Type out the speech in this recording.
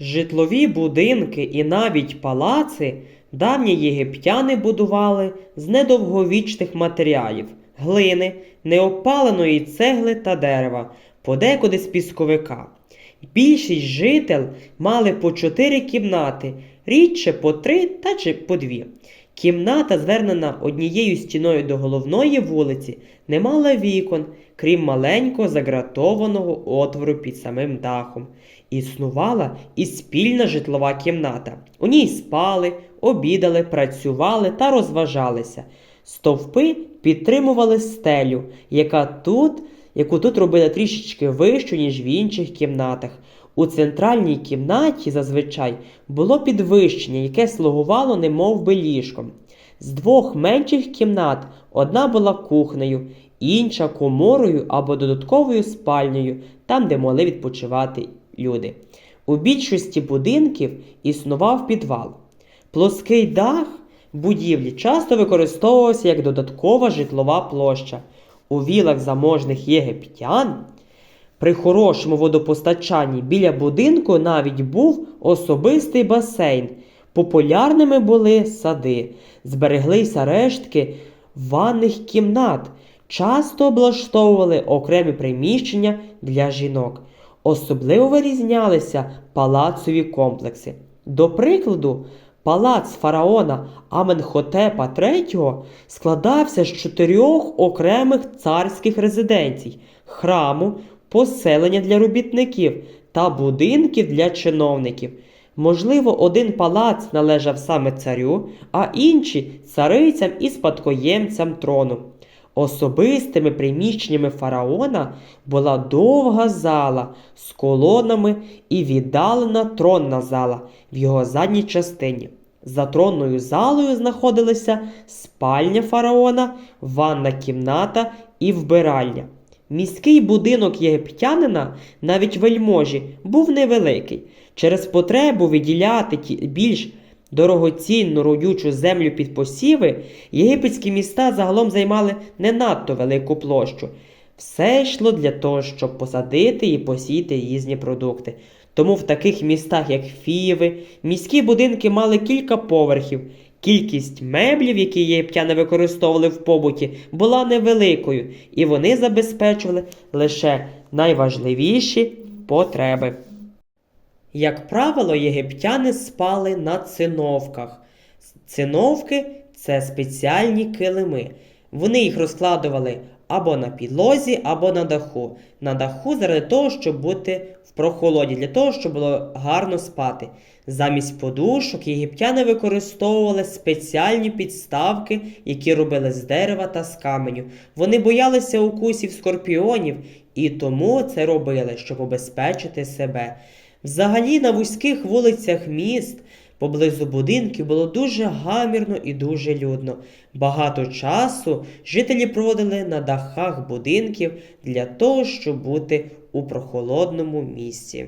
Житлові будинки і навіть палаци давні єгиптяни будували з недовговічних матеріалів глини, неопаленої цегли та дерева, подекуди з пісковика. Більшість жител мали по чотири кімнати, рідше по три та чи по дві. Кімната, звернена однією стіною до головної вулиці, не мала вікон, крім маленького загратованого отвору під самим дахом. Існувала і спільна житлова кімната. У ній спали, обідали, працювали та розважалися. Стовпи підтримували стелю, яка тут, яку тут робили трішечки вищу, ніж в інших кімнатах. У центральній кімнаті зазвичай було підвищення, яке слугувало немов би ліжком. З двох менших кімнат одна була кухнею, інша коморою або додатковою спальнею, там, де могли відпочивати люди. У більшості будинків існував підвал. Плоский дах будівлі часто використовувався як додаткова житлова площа. У вілах заможних єгиптян при хорошому водопостачанні біля будинку навіть був особистий басейн. Популярними були сади, збереглися рештки ванних кімнат, часто облаштовували окремі приміщення для жінок. Особливо вирізнялися палацові комплекси. До прикладу, палац фараона Аменхотепа III складався з чотирьох окремих царських резиденцій, храму, поселення для робітників та будинків для чиновників. Можливо, один палац належав саме царю, а інші царицям і спадкоємцям трону. Особистими приміщеннями фараона була довга зала з колонами і віддалена тронна зала в його задній частині. За тронною залою знаходилися спальня фараона, ванна кімната і вбиральня. Міський будинок єгиптянина, навіть вельможі, був невеликий. Через потребу виділяти більш дорогоцінну родючу землю під посіви, єгипетські міста загалом займали не надто велику площу. Все йшло для того, щоб посадити і посіяти різні продукти. Тому в таких містах, як Фіви, міські будинки мали кілька поверхів. Кількість меблів, які єгиптяни використовували в побуті, була невеликою, і вони забезпечували лише найважливіші потреби. Як правило, єгиптяни спали на циновках. Циновки це спеціальні килими. Вони їх розкладували або на підлозі, або на даху. На даху заради того, щоб бути в прохолоді, для того, щоб було гарно спати. Замість подушок єгиптяни використовували спеціальні підставки, які робили з дерева та з каменю. Вони боялися укусів скорпіонів і тому це робили, щоб обезпечити себе. Взагалі на вузьких вулицях міст поблизу будинків було дуже гамірно і дуже людно. Багато часу жителі проводили на дахах будинків для того, щоб бути у прохолодному місці.